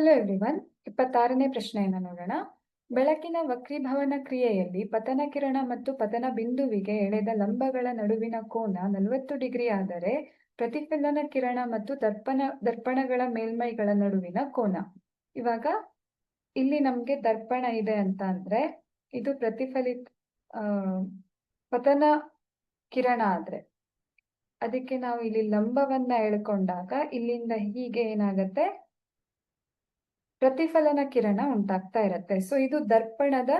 Hello everyone ಇಪ್ಪತ್ತಾರನೇ ಪ್ರಶ್ನೆಯನ್ನು ನೋಡೋಣ. ಬೆಳಕಿನ ವಕ್ರೀಭವನ ಕ್ರಿಯೆಯಲ್ಲಿ ಪತನ ಕಿರಣ ಮತ್ತು ಪತನ ಬಿಂದುವಿಗೆ ಎಳೆದ ಲಂಬಗಳ ನಡುವಿನ ಕೋನ ನಲವತ್ತು ಡಿಗ್ರಿ ಆದರೆ ಪ್ರತಿಫಲನ ಕಿರಣ ಮತ್ತು ದರ್ಪಣ, ದರ್ಪಣಗಳ ಮೇಲ್ಮೈಗಳ ನಡುವಿನ ಕೋನ. ಇವಾಗ ಇಲ್ಲಿ ನಮ್ಗೆ ದರ್ಪಣ ಇದೆ ಅಂತ ಅಂದ್ರೆ ಇದು ಪ್ರತಿಫಲಿತ ಪತನ ಕಿರಣ ಆದ್ರೆ. ಅದಕ್ಕೆ ನಾವು ಇಲ್ಲಿ ಲಂಬವನ್ನ ಎಳ್ಕೊಂಡಾಗ ಇಲ್ಲಿಂದ ಹೀಗೆ ಏನಾಗತ್ತೆ? ಪ್ರತಿಫಲನ ಕಿರಣ ಉಂಟಾಗ್ತಾ ಇರತ್ತೆ. ಸೊ ಇದು ದರ್ಪಣದ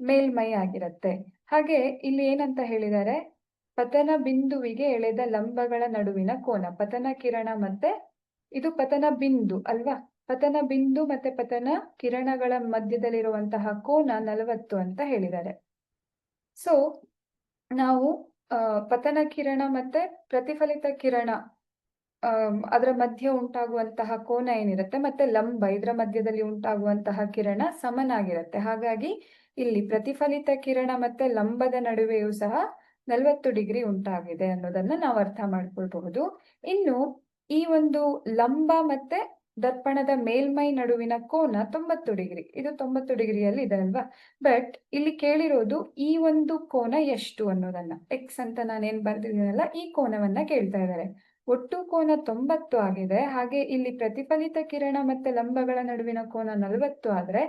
ಮೇಲ್ಮೈ ಆಗಿರತ್ತೆ. ಹಾಗೆ ಇಲ್ಲಿ ಏನಂತ ಹೇಳಿದ್ದಾರೆ ಪತನ ಬಿಂದುವಿಗೆ ಎಳೆದ ಲಂಬಗಳ ನಡುವಿನ ಕೋನ. ಪತನ ಕಿರಣ ಮತ್ತೆ ಇದು ಪತನ ಬಿಂದು ಅಲ್ವಾ? ಪತನ ಬಿಂದು ಮತ್ತೆ ಪತನ ಕಿರಣಗಳ ಮಧ್ಯದಲ್ಲಿರುವಂತಹ ಕೋನ ನಲವತ್ತು ಅಂತ ಹೇಳಿದ್ದಾರೆ ಸೊ ನಾವು ಪತನ ಕಿರಣ ಮತ್ತೆ ಪ್ರತಿಫಲಿತ ಕಿರಣ ಅದರ ಮಧ್ಯೆ ಉಂಟಾಗುವಂತಹ ಕೋನ ಏನಿರುತ್ತೆ? ಮತ್ತೆ ಲಂಬ, ಇದರ ಮಧ್ಯದಲ್ಲಿ ಉಂಟಾಗುವಂತಹ ಕಿರಣ ಸಮನಾಗಿರುತ್ತೆ. ಹಾಗಾಗಿ ಇಲ್ಲಿ ಪ್ರತಿಫಲಿತ ಕಿರಣ ಮತ್ತೆ ಲಂಬದ ನಡುವೆಯೂ ಸಹ ನಲವತ್ತು ಡಿಗ್ರಿ ಉಂಟಾಗಿದೆ ಅನ್ನೋದನ್ನ ನಾವು ಅರ್ಥ ಮಾಡ್ಕೊಳ್ಬಹುದು. ಇನ್ನು ಈ ಒಂದು ಲಂಬ ಮತ್ತೆ ದರ್ಪಣದ ಮೇಲ್ಮೈ ನಡುವಿನ ಕೋನ ತೊಂಬತ್ತು ಡಿಗ್ರಿ. ಇದು ತೊಂಬತ್ತು ಡಿಗ್ರಿಯಲ್ಲಿ ಇದೆ ಅಲ್ವಾ? ಬಟ್ ಇಲ್ಲಿ ಕೇಳಿರೋದು ಈ ಒಂದು ಕೋನ ಎಷ್ಟು ಅನ್ನೋದನ್ನ. ಎಕ್ಸ್ ಅಂತ ನಾನೇನ್ ಬರ್ದಿದ್ದೀನಲ್ಲ, ಈ ಕೋನವನ್ನ ಕೇಳ್ತಾ ಇದ್ದಾರೆ. ಒಟ್ಟು ಕೋನ ತೊಂಬತ್ತು ಆಗಿದೆ. ಹಾಗೆ ಇಲ್ಲಿ ಪ್ರತಿಫಲಿತ ಕಿರಣ ಮತ್ತೆ ಲಂಬಗಳ ನಡುವಿನ ಕೋನ ನಲವತ್ತು ಆದ್ರೆ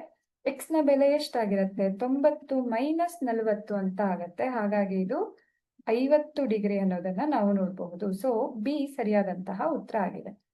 ಎಕ್ಸ್ನ ಬೆಲೆ ಎಷ್ಟಾಗಿರುತ್ತೆ? ತೊಂಬತ್ತು ಮೈನಸ್ ನಲವತ್ತು ಅಂತ ಆಗತ್ತೆ. ಹಾಗಾಗಿ ಇದು ಐವತ್ತು ಡಿಗ್ರಿ ಅನ್ನೋದನ್ನ ನಾವು ನೋಡಬಹುದು. ಸೊ ಬಿ ಸರಿಯಾದಂತಹ ಉತ್ತರ ಆಗಿದೆ.